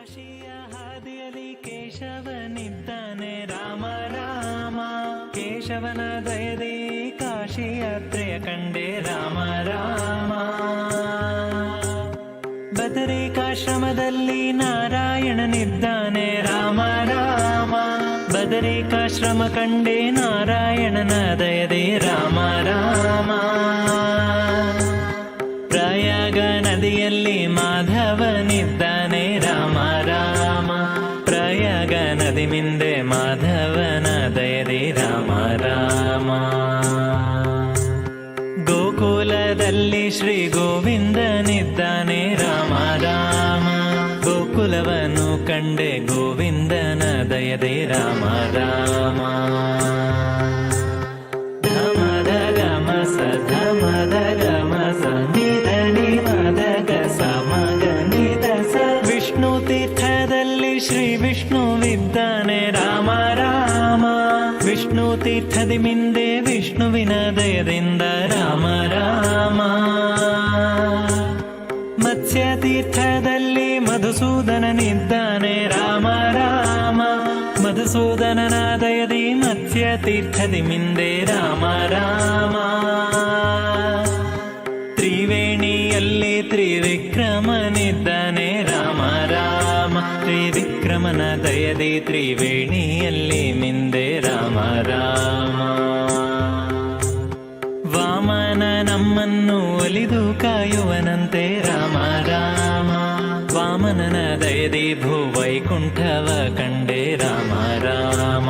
ಕಾಶಿಯ ಹಾದಿಯಲ್ಲಿ ಕೇಶವನಿದ್ದಾನೆ. ರಾಮ ರಾಮ, ಕೇಶವನ ದಯದಿ ಕಾಶಿ ಯಾತ್ರೆಯ ಕಂಡೆ. ರಾಮ ರಾಮ, ಬದರಿಕಾಶ್ರಮದಲ್ಲಿ ನಾರಾಯಣನಿದ್ದಾನೆ. ರಾಮ ರಾಮ, ಬದರಿಕಾಶ್ರಮ ಕಂಡೆ ನಾರಾಯಣನ ದಯದಿ ರಾಮ ರಾಮ ಪ್ರಯಾಗ ನದಿಯಲ್ಲಿ ಮಾಧವನಿದ್ದಾನೆ ರಾಮ ರಾಮ. ಪ್ರಯಾಗ ನದಿ ಮಿಂದೆ ಮಾಧವನ ದಯದಿ ರಾಮ ರಾಮ. ಗೋಕುಲದಲ್ಲಿ ಶ್ರೀ ಗೋವಿಂದನಿದ್ದಾನೆ ರಾಮ ರಾಮ. ಗೋಕುಲವನ್ನು ಕಂಡೆ ಗೋವಿಂದನ ದಯದೆ ರಾಮ ರಾಮ. ತೀರ್ಥದಿ ಮಿಂದೆ ವಿಷ್ಣುವಿನ ದಯದಿಂದ ರಾಮ ರಾಮ ಮತ್ಸ್ಯ ತೀರ್ಥದಲ್ಲಿ ಮಧುಸೂದನನಿದ್ದಾನೆ ರಾಮ ರಾಮ ಮಧುಸೂದನನ ದಯದಿ ಮತ್ಸ್ಯ ತೀರ್ಥದಿ ಮಿಂದೆ ರಾಮ ರಾಮ ತ್ರಿವೇಣಿಯಲ್ಲಿ ತ್ರಿವಿಕ್ರಮನಿದ್ದಾನೆ ರಾಮ ರಾಮ ದಯದಿ ತ್ರಿವೇಣಿಯಲ್ಲಿ ಮಿಂದೆ ರಾಮ ರಾಮ. ವಾಮನ ನಮ್ಮನ್ನು ಒಲಿದು ಕಾಯುವನಂತೆ ರಾಮ ರಾಮ. ವಾಮನನ ದಯದಿ ಭೂವೈಕುಂಠವ ಕಂಡೆ ರಾಮ ರಾಮ.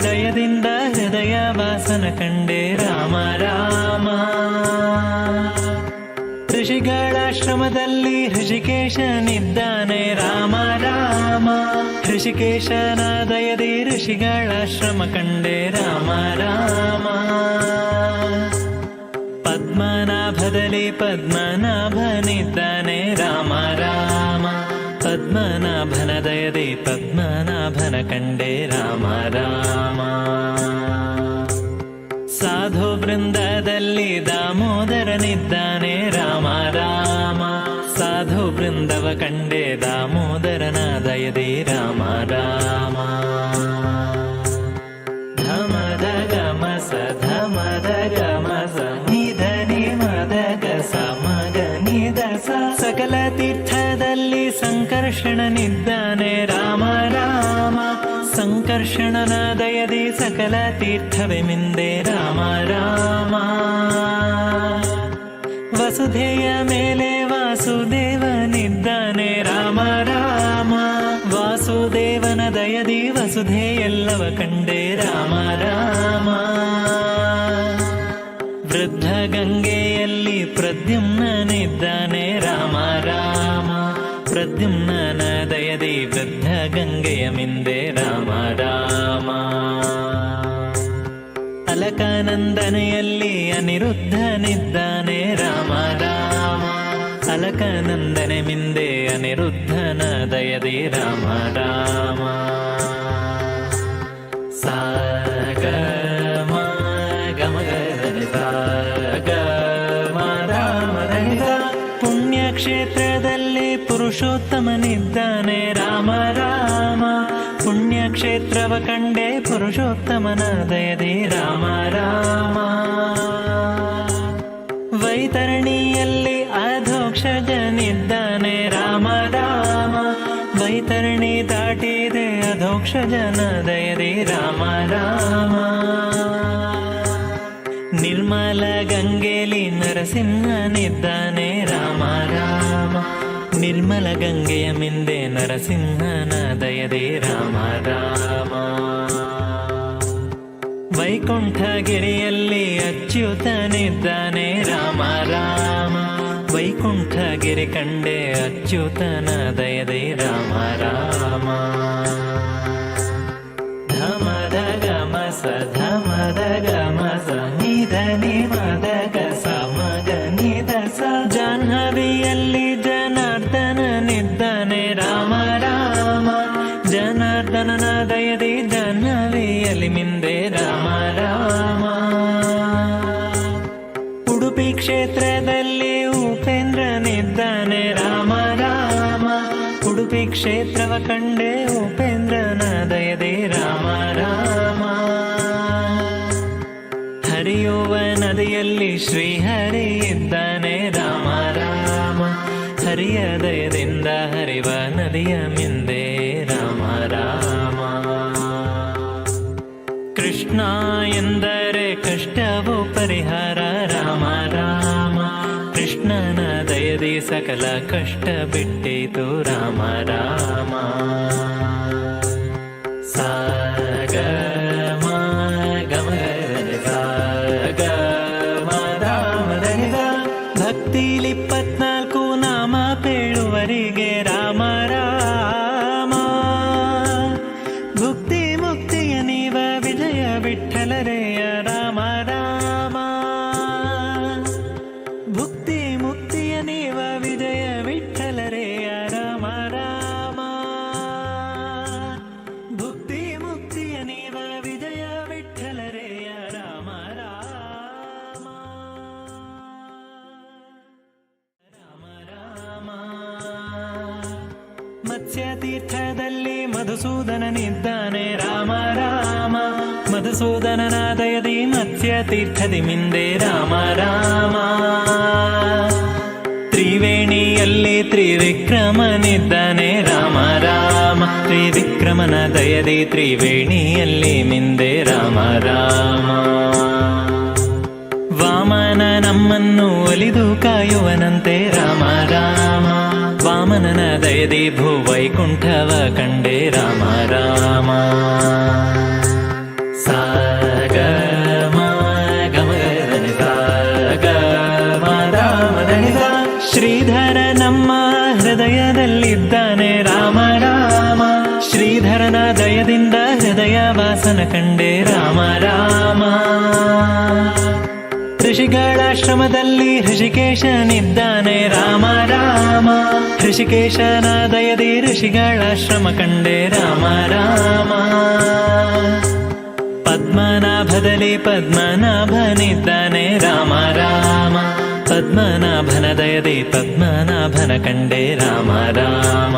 ದಯದಿಂದ ಹೃದಯ ವಾಸನ ಕಂಡೆ ರಾಮ ರಾಮ. ಋಷಿಗಳಾಶ್ರಮದಲ್ಲಿ ಋಷಿಕೇಶನಿದ್ದಾನೆ ರಾಮ ರಾಮ. ಋಷಿಕೇಶನ ದಯದಿ ಋಷಿಗಳಾಶ್ರಮ ಕಂಡೆ ರಾಮ ರಾಮ. ಪದ್ಮನಾಭದಲ್ಲಿ ಪದ್ಮನಾಭನಿದ್ದಾನೆ ರಾಮ ರಾಮ. ಪದ್ಮನಾಭನ ದಯದೆ ಪದ್ಮನಾಭನ ಕಂಡೆ ರಾಮ ರಾಮ. ಸಾಧು ಬೃಂದದಲ್ಲಿ ದಾಮೋದರನಿದ್ದಾನೆ ರಾಮ ರಾಮ. ಸಾಧು ಬೃಂದವ ಕಂಡೆ ದಾಮೋದರನ ದಯದೆ ರಾಮ ಸಂಕರ್ಷಣನಿದ್ದಾನೆ. ರಾಮ ರಾಮ, ಸಂಕರ್ಷಣನ ದಯದಿ ಸಕಲ ತೀರ್ಥವೇ ಮಿಂದೆ. ರಾಮ ರಾಮ, ವಸುಧೆಯ ಮೇಲೆ ವಾಸುದೇವನಿದ್ದಾನೆ. ರಾಮ ರಾಮ, ವಾಸುದೇವನ ದಯದಿ ವಸುಧೆ ಎಲ್ಲವ ಕಂಡೆ. ರಾಮ ರಾಮ, ವೃದ್ಧ ಗಂಗೆಯಲ್ಲಿ ಪ್ರದ್ಯುಮ್ನನಿದ್ದಾನೆ. ರಾಮ ರಾಮ ಪ್ರದ್ಯುಮ್ನನ ದಯದಿ ವೃದ್ಧ ಗಂಗೆಯ ಮಿಂದೆ ರಾಮ ರಾಮ. ಅಲಕಾನಂದನೆಯಲ್ಲಿ ಅನಿರುದ್ಧನಿದ್ದಾನೆ ರಾಮ ರಾಮ. ಅಲಕಾನಂದನೆ ಮಿಂದೆ ಅನಿರುದ್ಧನ ದಯದಿ ರಾಮ. ರಾಮ ಸ ಪುರುಷೋತ್ತಮನಿದ್ದಾನೆ. ರಾಮ ರಾಮ. ಪುಣ್ಯಕ್ಷೇತ್ರವ ಕಂಡೆ ಪುರುಷೋತ್ತಮನ ದಯದಿ ರಾಮ ರಾಮ. ವೈತರಣಿಯಲ್ಲಿ ಅಧೋಕ್ಷಜನಿದ್ದಾನೆ. ರಾಮ ರಾಮ. ವೈತರಣಿ ದಾಟಿದೆ ಅಧೋಕ್ಷಜನ ದಯದಿ ರಾಮ ರಾಮ. ನಿರ್ಮಲ ಗಂಗೆಲಿ ನರಸಿಂಹನಿದ್ದಾನೆ. ರಾಮ ರಾಮ. ನಿರ್ಮಲ ಗಂಗೆಯ ಮಿಂದೆ ನರಸಿಂಹನ ದಯದೇ ರಾಮ ರಾಮ. ವೈಕುಂಠಗಿರಿಯಲ್ಲಿ ಅಚ್ಯುತನಿದ್ದಾನೆ ರಾಮ ರಾಮ. ವೈಕುಂಠಗಿರಿ ಕಂಡೆ ಅಚ್ಯುತನ ದಯದೇ ರಾಮ ರಾಮ. ಧಮದ ಗಮ ಸ ಧಮದ ಗಮ ಸ ನಿಧ ಕ್ಷೇತ್ರದಲ್ಲಿ ಉಪೇಂದ್ರನಿದ್ದಾನೆ ರಾಮ ರಾಮ, ಉಡುಪಿ ಕ್ಷೇತ್ರವ ಕಂಡೆ ಉಪೇಂದ್ರನ ದಯದೆ. ರಾಮ ರಾಮ, ಹರಿಯುವ ನದಿಯಲ್ಲಿ ಶ್ರೀಹರಿ ಇದ್ದಾನೆ. ರಾಮ ರಾಮ, ಹರಿಯ ದಯದಿಂದ ಹರಿವ ನದಿಯ ಮಿಂದೆ. ರಾಮ ರಾಮ, ಕೃಷ್ಣ ಎಂದರೆ ದಯದಿ ಸಕಲ ಕಷ್ಟ ಬಿಟ್ಟಿತು ರಾಮ ರಾಮ. ಸಾಗ ಮಧುಸೂದನನಿದ್ದಾನೆ ರಾಮ ರಾಮ. ಮಧುಸೂದನನಾದಯದಿ ಮತ್ಸ್ಯ ತೀರ್ಥದಿ ಮಿಂದೆ. ರಾಮ ರಾಮ. ತ್ರಿವೇಣಿಯಲ್ಲಿ ತ್ರಿವಿಕ್ರಮನಿದ್ದಾನೆ ರಾಮ ರಾಮ. ತ್ರಿವಿಕ್ರಮನ ದಯದಿ ತ್ರಿವೇಣಿಯಲ್ಲಿ ಮಿಂದೆ. ರಾಮ ರಾಮ. ವಾಮನ ನಮ್ಮನ್ನು ಒಲಿದು ಕಾಯುವನಂತೆ. ರಾಮ ರಾಮ. ವಾಮನನ ದಯದಿ ಭೂವೈಕುಂಠವ ಕಂಡೆ ರಾಮ ರಾಮ ಸಾಗ ಶ್ರೀಧರ ನಮ್ಮ ಹೃದಯದಲ್ಲಿದ್ದಾನೆ ರಾಮ ರಾಮ ಶ್ರೀಧರನ ದಯದಿಂದ ಹೃದಯ ವಾಸನ ಕಂಡೆ ರಾಮ ರಾಮ ಋಷಿಗಳಾಶ್ರಮದಲ್ಲಿ ಋಷಿಕೇಶನಿದ್ದಾನೆ ರಾಮ ರಾಮ. ಋಷಿಕೇಶನ ದಯದಿ ಋಷಿಗಳಾಶ್ರಮ ಕಂಡೆ. ರಾಮ ರಾಮ. ಪದ್ಮನಾಭದಲ್ಲಿ ಪದ್ಮನಾಭನಿದ್ದಾನೆ ರಾಮ ರಾಮ. ಪದ್ಮನಾಭನ ದಯದಿ ಪದ್ಮನಾಭನ ಕಂಡೆ. ರಾಮ ರಾಮ.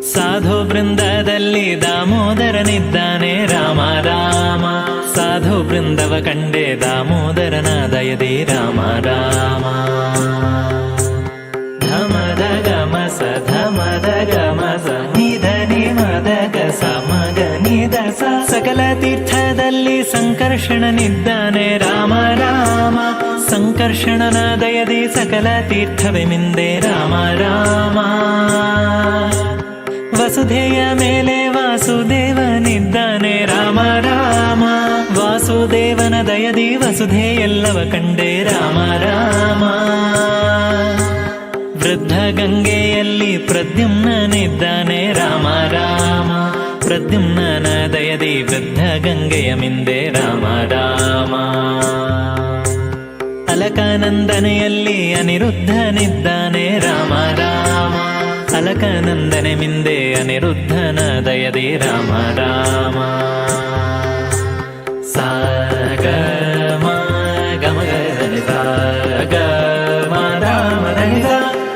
ಸಾಧು ಬೃಂದದಲ್ಲಿ ದಾಮೋದರನಿದ್ದಾನೆ ರಾಮ ರಾಮ. ಸಾಧು ಬೃಂದವ ಕಂಡೆ ದಾಮೋದರನ ದಯದಿ ರಾಮ ರಾಮ. ಧಮದ ಗಮಸ ಧಮದ ಗಮಸ, ನಿಧನಿ ಮದ ಗಸ ಮಗ ನಿಧ ಸ ಸಕಲ ತೀರ್ಥದಲ್ಲಿ ಸಂಕರ್ಷಣನಿದ್ದಾನೆ ರಾಮ ರಾಮ. ಸಂಕರ್ಷಣನ ದಯದಿ ಸಕಲ ತೀರ್ಥವೆ ಮಿಂದೆ ರಾಮ ರಾಮ. ವಸುಧೆಯ ಮೇಲೆ ವಾಸುದೇವನಿದ್ದಾನೆ ರಾಮ ರಾಮ, ವಾಸುದೇವನ ದಯದಿ ವಸುಧೆ ಎಲ್ಲವ ಕಂಡೆ. ರಾಮ ರಾಮ, ವೃದ್ಧ ಗಂಗೆಯಲ್ಲಿ ಪ್ರದ್ಯುಮ್ನನಿದ್ದಾನೆ ರಾಮ ರಾಮ, ಪ್ರದ್ಯುಮ್ನನ ದಯದಿ ವೃದ್ಧ ಗಂಗೆಯ ಮಿಂದೆ. ರಾಮ ರಾಮ, ಅಲಕಾನಂದನೆಯಲ್ಲಿ ಅನಿರುದ್ಧನಿದ್ದಾನೆ ರಾಮ ರಾಮ ಅಲಕಾನಂದನೆ ಮಿಂದೆ ಅನಿರುದ್ಧನ ದಯದೇ ರಾಮ ರಾಮ.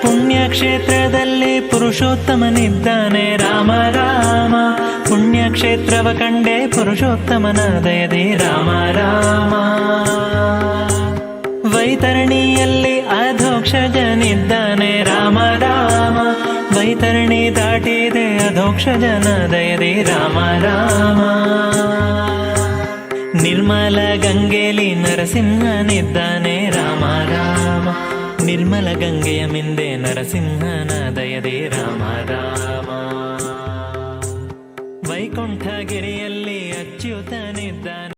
ಪುಣ್ಯಕ್ಷೇತ್ರದಲ್ಲಿ ಪುರುಷೋತ್ತಮನಿದ್ದಾನೆ ರಾಮ ರಾಮ. ಪುಣ್ಯಕ್ಷೇತ್ರವ ಕಂಡೆ ಪುರುಷೋತ್ತಮನ ದಯದೇ ರಾಮ ರಾಮ. ವೈತರಣಿಯಲ್ಲಿ ಅಧೋಕ್ಷಜನಿದ್ದಾನೆ. ರಾಮ ರಾಮ, ವೈತರಣಿ ದಾಟಿದೆ ಅಧೋಕ್ಷಜನ ದಯದಿ ರಾಮ ರಾಮ, ನಿರ್ಮಲ ಗಂಗೆಲಿ ನರಸಿಂಹನಿದ್ದಾನೆ. ರಾಮ ರಾಮ, ನಿರ್ಮಲ ಗಂಗೆಯ ಮಿಂದೆ ನರಸಿಂಹನ ದಯದಿ ರಾಮ ರಾಮ ವೈಕುಂಠಗಿರಿಯಲ್ಲಿ